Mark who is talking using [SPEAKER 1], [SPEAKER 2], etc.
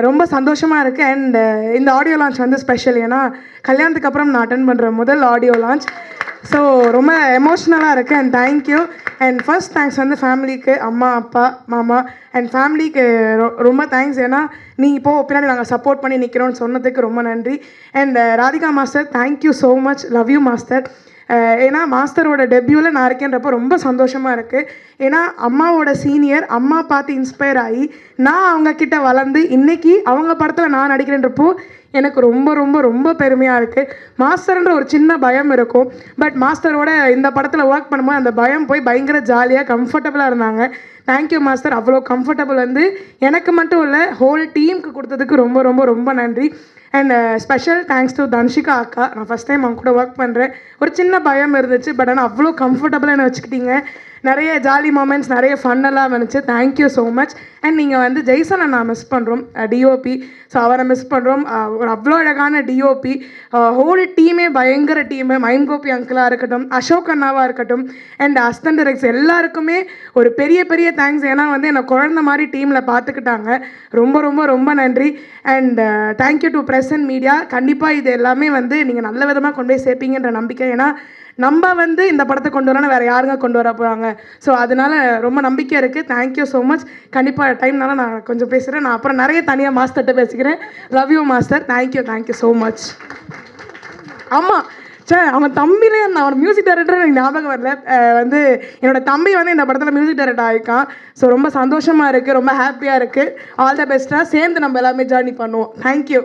[SPEAKER 1] ரொம்ப சந்தோஷமாக இருக்குது அண்ட் uh, இந்த ஆடியோ லான்ச் வந்து ஸ்பெஷல் ஏன்னா கல்யாணத்துக்கு அப்புறம் நான் அட்டன் பண்ணுற முதல் ஆடியோ லான்ச் ஸோ ரொம்ப எமோஷ்னலாக இருக்குது and thank you and first thanks வந்து ஃபேமிலிக்கு அம்மா அப்பா மாமா. அண்ட் ஃபேமிலிக்கு ரொம்ப தேங்க்ஸ் ஏன்னா நீ இப்போது பின்னாடி நாங்கள் சப்போர்ட் பண்ணி நிற்கிறோன்னு சொன்னதுக்கு ரொம்ப நன்றி. And uh, Radhika master thank you so much love you master ஏன்னா மாஸ்டரோட டெபியூவில் நான் இருக்கேன்றப்போ ரொம்ப சந்தோஷமாக இருக்குது ஏன்னா அம்மாவோட சீனியர் அம்மா பார்த்து இன்ஸ்பயர் ஆகி நான் அவங்கக்கிட்ட வளர்ந்து இன்னைக்கு அவங்க படத்தில் நான் நடிக்கிறேன்றப்போ எனக்கு ரொம்ப ரொம்ப ரொம்ப பெருமையாக இருக்குது மாஸ்டர்ன்ற ஒரு சின்ன பயம் இருக்கும். பட் மாஸ்டரோட இந்த படத்தில் ஒர்க் பண்ணும்போது அந்த பயம் போய் பயங்கர ஜாலியாக கம்ஃபர்டபுளாக இருந்தாங்க. Thank you master. அவ்வளோ கம்ஃபர்டபுள் வந்து எனக்கு மட்டும் இல்லை ஹோல் டீமுக்கு கொடுத்ததுக்கு ரொம்ப ரொம்ப ரொம்ப நன்றி. And special thanks to Dhanshika அக்கா. நான் ஃபஸ்ட் டைம் அவங்க கூட ஒர்க் பண்ணுறேன் ஒரு சின்ன பயம் இருந்துச்சு பட் ஆனால் அவ்வளோ கம்ஃபர்டபுளாக என்ன வச்சுக்கிட்டீங்க. நிறைய ஜாலி மூமெண்ட்ஸ் நிறைய ஃபன்னெல்லாம் வந்துச்சு தேங்க்யூ ஸோ மச் அண்ட் நீங்கள் வந்து ஜெய்சனை நான் மிஸ் பண்ணுறோம் டிஓபி ஸோ அவரை மிஸ் பண்ணுறோம் ஒரு அவ்வளோ அழகான டிஓபி ஹோல் டீமே பயங்கர டீமு மைம் கோபி அங்கிளாக இருக்கட்டும் அசோக் அண்ணாவாக இருக்கட்டும் அண்ட் அஸ்தன் டிரெக்ஸ் எல்லாருக்குமே ஒரு பெரிய பெரிய தேங்க்ஸ் ஏன்னா வந்து என்னை குழந்த மாதிரி டீமில் பார்த்துக்கிட்டாங்க. ரொம்ப ரொம்ப ரொம்ப நன்றி. And thank you to press and media கண்டிப்பாக இது எல்லாமே வந்து நீங்கள் நல்ல விதமாக கொண்டு போய் சேர்ப்பீங்கன்ற நம்பிக்கை. ஏன்னா நம்ம வந்து இந்த படத்தை கொண்டு வரணும் வேறு யாருங்க கொண்டு வர போகிறாங்க ஸோ அதனால ரொம்ப நம்பிக்கை இருக்குது தேங்க்யூ ஸோ மச் கண்டிப்பாக டைம்னால நான் கொஞ்சம் பேசுகிறேன் நான் அப்புறம் நிறைய தனியாக மாஸ்டர்கிட்ட பேசிக்கிறேன். Love you master thank you thank you so much ஆமாம் சே அவன் தம்பிலே நான் அவன் மியூசிக் டைரக்டர் எனக்கு ஞாபகம் வரல. வந்து என்னோட தம்பி வந்து இந்த படத்தில் மியூசிக் டைரக்டர் ஆகிருக்கான் ஸோ ரொம்ப சந்தோஷமாக இருக்குது ரொம்ப ஹாப்பியாக இருக்குது ஆல் த பெஸ்ட்டாக சேர்ந்து நம்ம எல்லாமே ஜேர்னி பண்ணுவோம். தேங்க்யூ